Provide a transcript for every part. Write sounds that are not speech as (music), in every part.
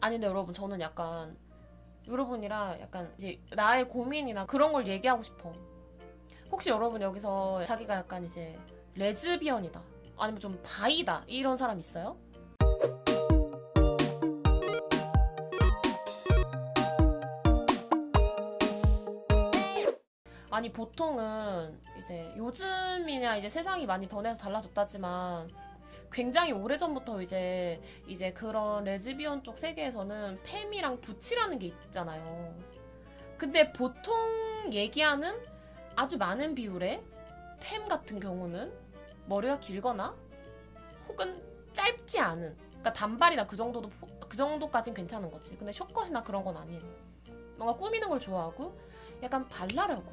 아니 근데 여러분 저는 약간 여러분이랑 약간 이제 나의 고민이나 그런 걸 얘기하고 싶어. 혹시 여러분 여기서 자기가 약간 이제 레즈비언이다 아니면 좀 바이다 이런 사람 있어요? 아니 보통은 이제 요즘이냐 이제 세상이 많이 변해서 달라졌다지만 굉장히 오래전부터 이제 이제 그런 레즈비언 쪽 세계에서는 팸이랑 부치라는 게 있잖아요. 근데 보통 얘기하는 아주 많은 비율의 팸 같은 경우는 머리가 길거나 혹은 짧지 않은 그러니까 단발이나 그 정도도 포- 그 정도까진 괜찮은 거지. 근데 숏컷이나 그런 건 아닌. 뭔가 꾸미는 걸 좋아하고 약간 발랄하고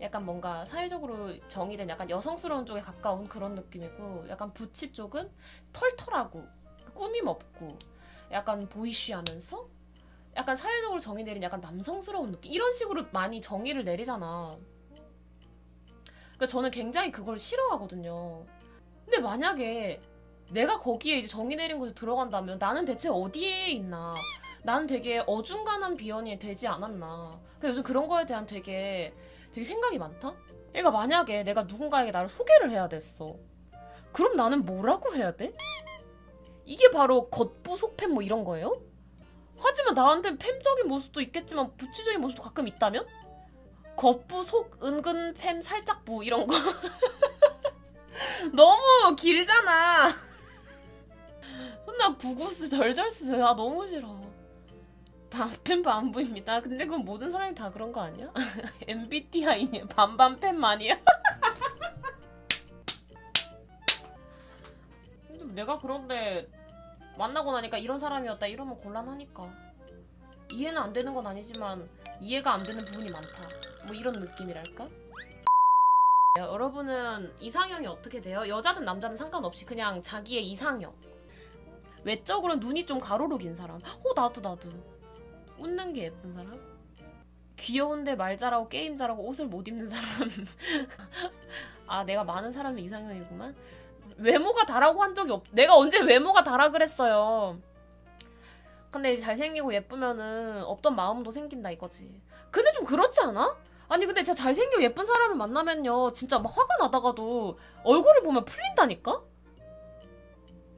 약간 뭔가 사회적으로 정의된 약간 여성스러운 쪽에 가까운 그런 느낌이고 약간 부치 쪽은 털털하고 꾸밈 없고 약간 보이쉬하면서 약간 사회적으로 정의 내린 약간 남성스러운 느낌 이런 식으로 많이 정의를 내리잖아. 그러니까 저는 굉장히 그걸 싫어하거든요. 근데 만약에 내가 거기에 이제 정의 내린 곳에 들어간다면 나는 대체 어디에 있나? 나는 되게 어중간한 비연이 되지 않았나? 근데 요즘 그런 거에 대한 되게 되게 생각이 많다. 그러니까 만약에 내가 누군가에게 나를 소개를 해야 됐어. 그럼 나는 뭐라고 해야 돼? 이게 바로 겉부 속팸 뭐 이런 거예요? 하지만 나한테는 팸적인 모습도 있겠지만 부치적인 모습도 가끔 있다면? 겉부 속 은근 팸 살짝 부 이런 거 (laughs) 너무 길잖아. (laughs) 혼나 구구스 절절스 아 너무 싫어. 반팸 반부입니다. 근데 그건 모든 사람이 다 그런 거 아니야? (laughs) MBTI냐 반반팸만이야? (laughs) 근데 내가 그런데 만나고 나니까 이런 사람이었다 이러면 곤란하니까 이해는 안 되는 건 아니지만 이해가 안 되는 부분이 많다. 뭐 이런 느낌이랄까? (laughs) 여러분은 이상형이 어떻게 돼요? 여자든 남자든 상관없이 그냥 자기의 이상형. 외적으로 눈이 좀 가로로 긴 사람. 어 나도 나도. 웃는 게 예쁜 사람. 귀여운데 말 잘하고 게임 잘하고 옷을 못 입는 사람. (laughs) 아 내가 많은 사람의 이상형이구만. 외모가 다라고 한 적이 없. 내가 언제 외모가 다라 그랬어요. 근데 잘생기고 예쁘면은 없던 마음도 생긴다 이거지. 근데 좀 그렇지 않아? 아니 근데 진짜 잘생기고 예쁜 사람을 만나면요 진짜 막 화가 나다가도 얼굴을 보면 풀린다니까?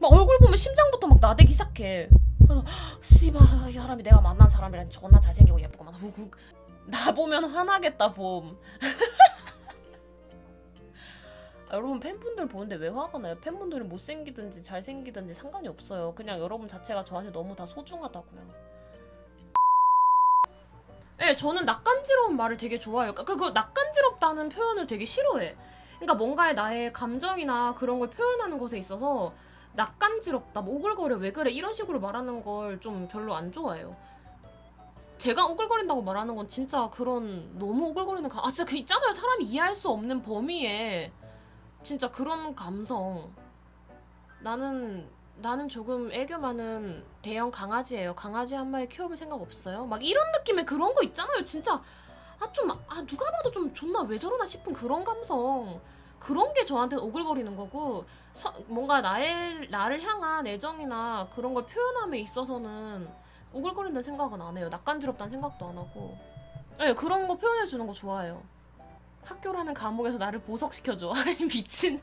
막 얼굴 보면 심장부터 막 나대기 시작해. 그래서 씨발 이 사람이 내가 만난 사람이란 존나 잘생기고 예쁘구만. 후후. 나 보면 화나겠다 봄. (laughs) 아, 여러분 팬분들 보는데 왜 화가 나요? 팬분들이 못생기든지 잘생기든지 상관이 없어요. 그냥 여러분 자체가 저한테 너무 다 소중하다고요. 네, 저는 낯간지러운 말을 되게 좋아해요. 그러니까 그 낯간지럽다는 표현을 되게 싫어해. 그러니까 뭔가의 나의 감정이나 그런 걸 표현하는 것에 있어서 낯간지럽다, 뭐 오글거려, 왜 그래 이런 식으로 말하는 걸 좀 별로 안 좋아해요. 제가 오글거린다고 말하는 건 진짜 그런 너무 오글거리는 감, 아 진짜 그 있잖아요. 사람이 이해할 수 없는 범위에 진짜 그런 감성. 나는 나는 조금 애교 많은 대형 강아지예요. 강아지 한 마리 키워볼 생각 없어요? 막 이런 느낌의 그런 거 있잖아요. 진짜 아 좀 아 누가 봐도 좀 존나 왜 저러나 싶은 그런 감성. 그런 게 저한테는 오글거리는 거고 서- 뭔가 나의 나를 향한 애정이나 그런 걸 표현함에 있어서는 오글거린다는 생각은 안 해요. 낯간지럽다는 생각도 안 하고. 네, 그런 거 표현해 주는 거 좋아해요. 학교라는 감옥에서 나를 보석시켜줘. (laughs) 아니 미친.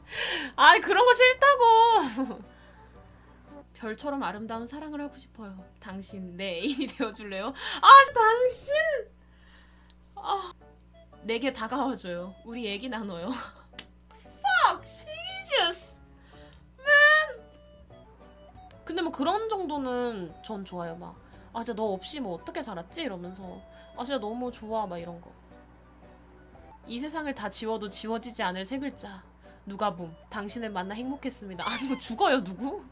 아니 그런 거 싫다고. (laughs) 별처럼 아름다운 사랑을 하고 싶어요. 당신 내 애인이 되어줄래요? 아 당신. 아 내게 다가와줘요. 우리 얘기 나눠요. (laughs) 근데 뭐 그런 정도는 전 좋아요. 막 아 진짜 너 없이 뭐 어떻게 살았지 이러면서 아 진짜 너무 좋아 막 이런 거. 이 세상을 다 지워도 지워지지 않을 세 글자. 누가 봄 당신을 만나 행복했습니다. 아니 뭐 죽어요 누구?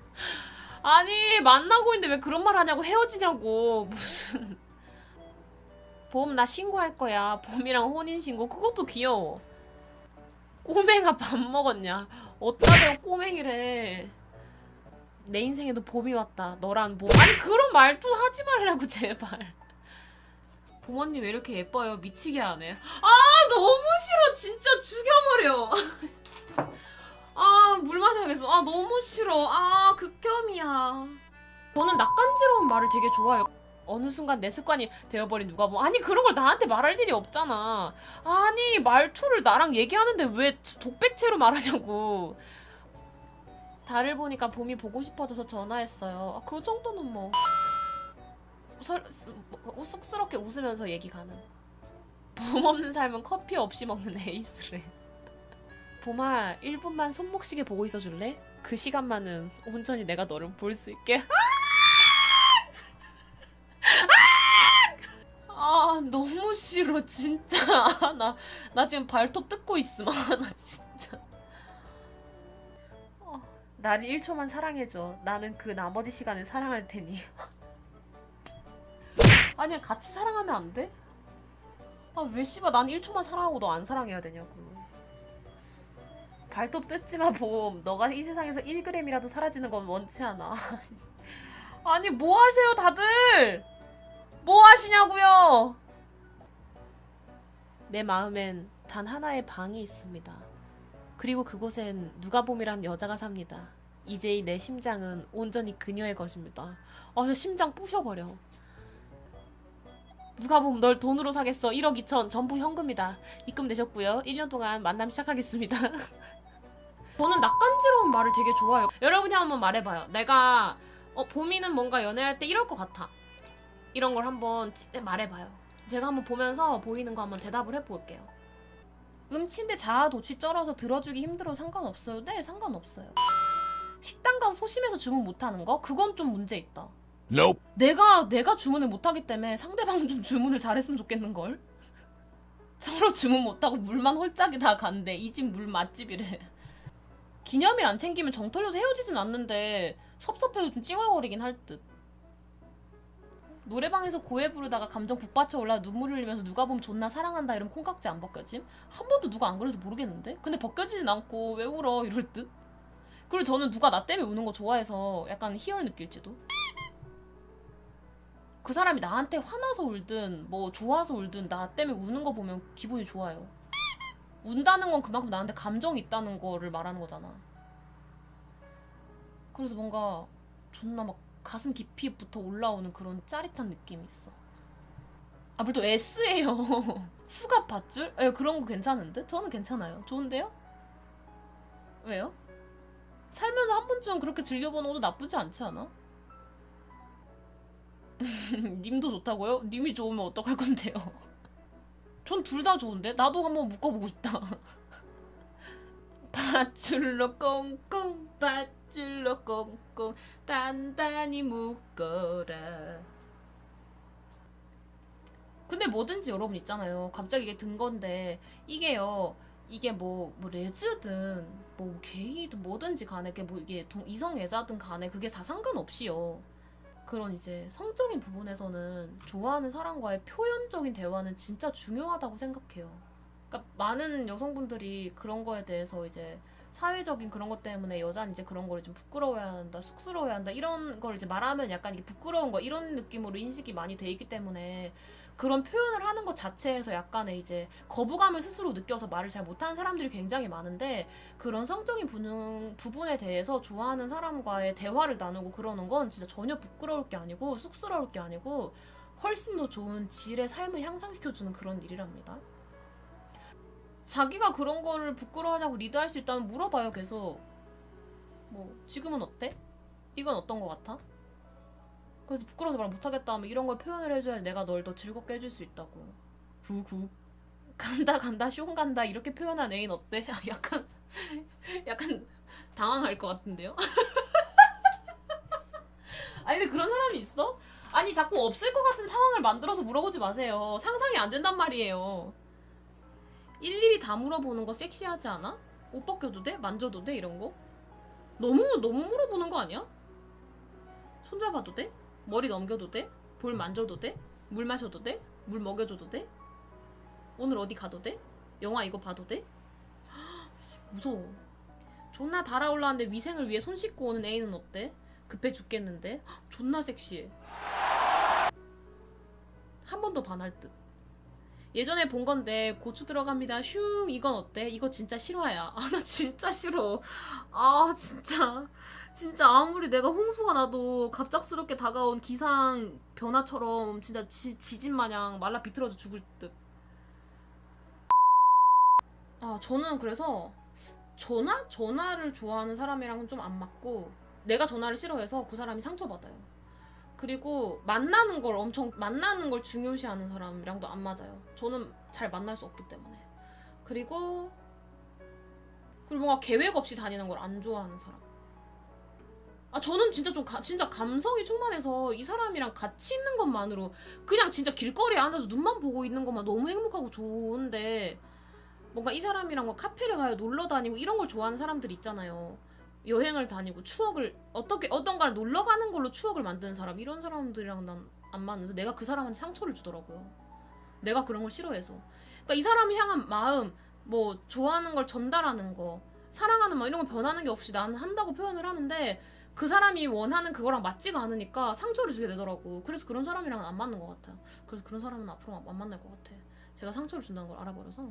아니 만나고 있는데 왜 그런 말 하냐고 헤어지냐고 무슨 봄 나 신고할 거야 봄이랑 혼인 신고 그것도 귀여워 꼬맹아 밥 먹었냐 어따 대고 꼬맹이래 내 인생에도 봄이 왔다. 너란 봄. 아니 그런 말투 하지 말라고 제발. 부모님 왜 이렇게 예뻐요? 미치게 하네. 아 너무 싫어. 진짜 죽여버려. (laughs) 아 물 마셔야겠어. 아 너무 싫어. 아 극혐이야. 저는 낯간지러운 말을 되게 좋아해요. 어느 순간 내 습관이 되어버린 누가 뭐. 아니 그런 걸 나한테 말할 일이 없잖아. 아니 말투를 나랑 얘기하는데 왜 독백체로 말하냐고. 달을 보니까 봄이 보고 싶어져서 전화했어요. 아, 그 정도는 뭐 설, 뭐, 쑥스럽게 웃으면서 얘기 가능. 봄 없는 삶은 커피 없이 먹는 에이스래. 봄아 1분만 손목시계 보고 있어 줄래? 그 시간만은 온전히 내가 너를 볼 수 있게. 아 너무 싫어 진짜 (laughs) 나 나 지금 발톱 뜯고 있음 아, (laughs) 나 진짜 어, 나를 1초만 사랑해줘 나는 그 나머지 시간을 사랑할 테니 (laughs) 아니야 같이 사랑하면 안 돼? 아 왜 씨발 난 1초만 사랑하고 너 안 사랑해야 되냐고 발톱 뜯지 마 봄 너가 이 세상에서 1g이라도 사라지는 건 원치 않아 (laughs) 아니 뭐 하세요 다들 뭐 하시냐고요? 내 마음엔 단 하나의 방이 있습니다. 그리고 그곳엔 누가봄이란 여자가 삽니다. 이제의 내 심장은 온전히 그녀의 것입니다. 아, 저 심장 부셔버려. 누가봄 널 돈으로 사겠어. 1억 2천 전부 현금이다. 입금 되셨고요. 1년 동안 만남 시작하겠습니다. (laughs) 저는 낯간지러운 말을 되게 좋아해요. 여러분이 한번 말해봐요. 내가 어, 봄이는 뭔가 연애할 때 이럴 것 같아. 이런 걸 한번 치- 말해봐요. 제가 한번 보면서 보이는 거 한번 대답을 해볼게요. 음치인데 자아 도취 쩔어서 들어주기 힘들어 상관없어요? 네, 상관없어요. 식당 가서 소심해서 주문 못하는 거? 그건 좀 문제 있다. Nope. 내가 내가 주문을 못하기 때문에 상대방 좀 주문을 잘했으면 좋겠는 걸. (laughs) 서로 주문 못하고 물만 홀짝이 다 간대. 이 집 물 맛집이래. (laughs) 기념일 안 챙기면 정 털려서 헤어지진 않는데 섭섭해도 좀 찡얼거리긴 할 듯. 노래방에서 고해 부르다가 감정 북받쳐 올라 눈물 흘리면서 누가 보면 존나 사랑한다 이러면 콩깍지 안 벗겨짐? 한 번도 누가 안 그래서 모르겠는데? 근데 벗겨지진 않고 왜 울어 이럴 듯? 그리고 저는 누가 나 때문에 우는 거 좋아해서 약간 희열 느낄지도? 그 사람이 나한테 화나서 울든 뭐 좋아서 울든 나 때문에 우는 거 보면 기분이 좋아요. 운다는 건 그만큼 나한테 감정이 있다는 거를 말하는 거잖아. 그래서 뭔가 존나 막 가슴 깊이부터 올라오는 그런 짜릿한 느낌이 있어. 아, 물또 S예요. (laughs) 수갑 밧줄? 예, 그런 거 괜찮은데? 저는 괜찮아요. 좋은데요? 왜요? 살면서 한 번쯤은 그렇게 즐겨보는 것도 나쁘지 않지 않아? (laughs) 님도 좋다고요? 님이 좋으면 어떡할 건데요? (laughs) 전 둘 다 좋은데? 나도 한번 묶어보고 싶다. 밧줄로 꽁꽁 밧 줄로 꽁꽁 단단히 묶어라. 근데 뭐든지 여러분 있잖아요. 갑자기 이게 든 건데 이게요. 이게 뭐, 뭐 레즈든 뭐 게이든 뭐든지 간에 그게 뭐 이게 동, 이성애자든 간에 그게 다 상관없이요. 그런 이제 성적인 부분에서는 좋아하는 사람과의 표현적인 대화는 진짜 중요하다고 생각해요. 그러니까 많은 여성분들이 그런 거에 대해서 이제 사회적인 그런 것 때문에 여자는 이제 그런 거를 좀 부끄러워야 한다, 쑥스러워야 한다 이런 걸 이제 말하면 약간 이게 부끄러운 거 이런 느낌으로 인식이 많이 돼 있기 때문에 그런 표현을 하는 것 자체에서 약간의 이제 거부감을 스스로 느껴서 말을 잘 못하는 사람들이 굉장히 많은데 그런 성적인 부분, 부분에 대해서 좋아하는 사람과의 대화를 나누고 그러는 건 진짜 전혀 부끄러울 게 아니고 쑥스러울 게 아니고 훨씬 더 좋은 질의 삶을 향상시켜주는 그런 일이랍니다. 자기가 그런 거를 부끄러워하자고 리드할 수 있다면 물어봐요 계속. 뭐 지금은 어때? 이건 어떤 거 같아? 그래서 부끄러워서 말 못하겠다 하면 이런 걸 표현을 해줘야 내가 널 더 즐겁게 해줄 수 있다고. 후후. 간다 간다 쇼 간다 이렇게 표현한 애인 어때? 아, 약간 약간 당황할 것 같은데요? (laughs) 아니 근데 그런 사람이 있어? 아니 자꾸 없을 것 같은 상황을 만들어서 물어보지 마세요. 상상이 안 된단 말이에요. 일일이 다 물어보는 거 섹시하지 않아? 옷 벗겨도 돼? 만져도 돼? 이런 거? 너무 너무 물어보는 거 아니야? 손잡아도 돼? 머리 넘겨도 돼? 볼 만져도 돼? 물 마셔도 돼? 물 먹여줘도 돼? 오늘 어디 가도 돼? 영화 이거 봐도 돼? 씨, (gasps) 무서워. 존나 달아올라는데 위생을 위해 손 씻고 오는 애인은 어때? 급해 죽겠는데? (gasps) 존나 섹시해. 한 번 더 반할 듯. 예전에 본 건데 고추 들어갑니다. 슝 이건 어때? 이거 진짜 실화야. (laughs) 아 나 진짜 싫어. 아 진짜 진짜 아무리 내가 홍수가 나도 갑작스럽게 다가온 기상 변화처럼 진짜 지, 지진 마냥 말라 비틀어져 죽을 듯. 아 저는 그래서 전화 전화를 좋아하는 사람이랑은 좀 안 맞고 내가 전화를 싫어해서 그 사람이 상처받아요. 그리고 만나는 걸 엄청 만나는 걸 중요시하는 사람이랑도 안 맞아요. 저는 잘 만날 수 없기 때문에. 그리고 그리고 뭔가 계획 없이 다니는 걸 안 좋아하는 사람. 아 저는 진짜 좀 가- 진짜 감성이 충만해서 이 사람이랑 같이 있는 것만으로 그냥 진짜 길거리에 앉아서 눈만 보고 있는 것만 너무 행복하고 좋은데 뭔가 이 사람이랑 뭐 카페를 가요 놀러 다니고 이런 걸 좋아하는 사람들 있잖아요 여행을 다니고 추억을 어떻게 어떤가를 놀러 가는 걸로 추억을 만드는 사람 이런 사람들이랑 난 안 맞는데 내가 그 사람한테 상처를 주더라고요. 내가 그런 걸 싫어해서. 그러니까 이 사람이 향한 마음 뭐 좋아하는 걸 전달하는 거 사랑하는 마음 이런 거 변하는 게 없이 나는 한다고 표현을 하는데 그 사람이 원하는 그거랑 맞지가 않으니까 상처를 주게 되더라고. 그래서 그런 사람이랑은 안 맞는 것 같아 그래서 그런 사람은 앞으로 안 만날 것 같아. 제가 상처를 준다는 걸 알아버려서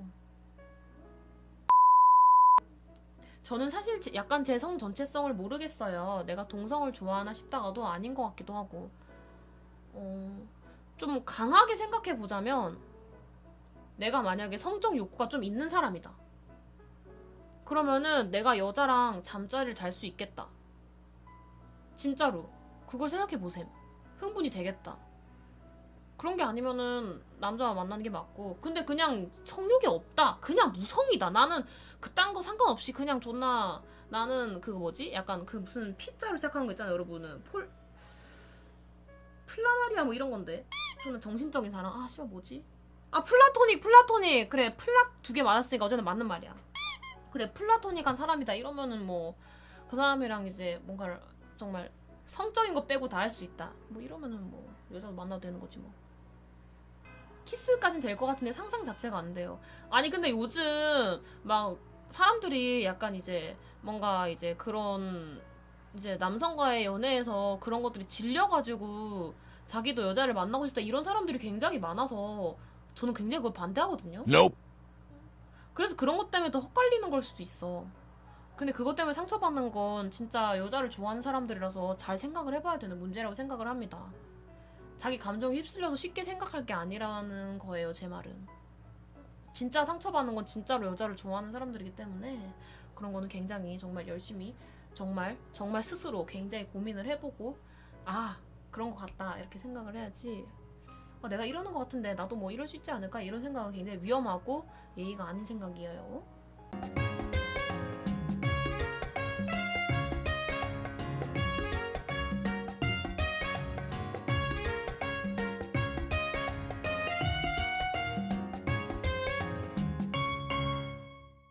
저는 사실 제- 약간 제 성 전체성을 모르겠어요. 내가 동성을 좋아하나 싶다가도 아닌 것 같기도 하고. 어, 좀 강하게 생각해 보자면 내가 만약에 성적 욕구가 좀 있는 사람이다. 그러면은 내가 여자랑 잠자리를 잘 수 있겠다. 진짜로. 그걸 생각해 보셈. 흥분이 되겠다. 그런 게 아니면은 남자와 만나는 게 맞고. 근데 그냥 성욕이 없다. 그냥 무성이다. 나는 그딴 거 상관없이 그냥 존나 나는 그 뭐지? 약간 그 무슨 피자로 시작하는 거 있잖아요, 여러분은. 폴 플라나리아 뭐 이런 건데. 저는 정신적인 사랑. 아, 씨발 뭐지? 아, 플라토닉, 플라토닉. 그래, 플라 두 개 맞았으니까 어쨌든 맞는 말이야. 그래, 플라토닉한 사람이다 이러면은 뭐 그 사람이랑 이제 뭔가 정말 성적인 거 빼고 다 할 수 있다. 뭐 이러면은 뭐 여자도 만나도 되는 거지 뭐. 키스까진 될 것 같은데 상상 자체가 안 돼요. 아니 근데 요즘 막 사람들이 약간 이제 뭔가 이제 그런 이제 남성과의 연애에서 그런 것들이 질려가지고 자기도 여자를 만나고 싶다 이런 사람들이 굉장히 많아서 저는 굉장히 그걸 반대하거든요. Nope. 그래서 그런 것 때문에 더 헛갈리는 걸 수도 있어. 근데 그것 때문에 상처받는 건 진짜 여자를 좋아하는 사람들이라서 잘 생각을 해봐야 되는 문제라고 생각을 합니다. 자기 감정에 휩쓸려서 쉽게 생각할 게 아니라는 거예요, 제 말은. 진짜 상처받는 건 진짜로 여자를 좋아하는 사람들이기 때문에 그런 거는 굉장히 정말 열심히 정말 정말 스스로 굉장히 고민을 해보고 아 그런 것 같다 이렇게 생각을 해야지 아, 내가 이러는 것 같은데 나도 뭐 이럴 수 있지 않을까 이런 생각은 굉장히 위험하고 예의가 아닌 생각이에요.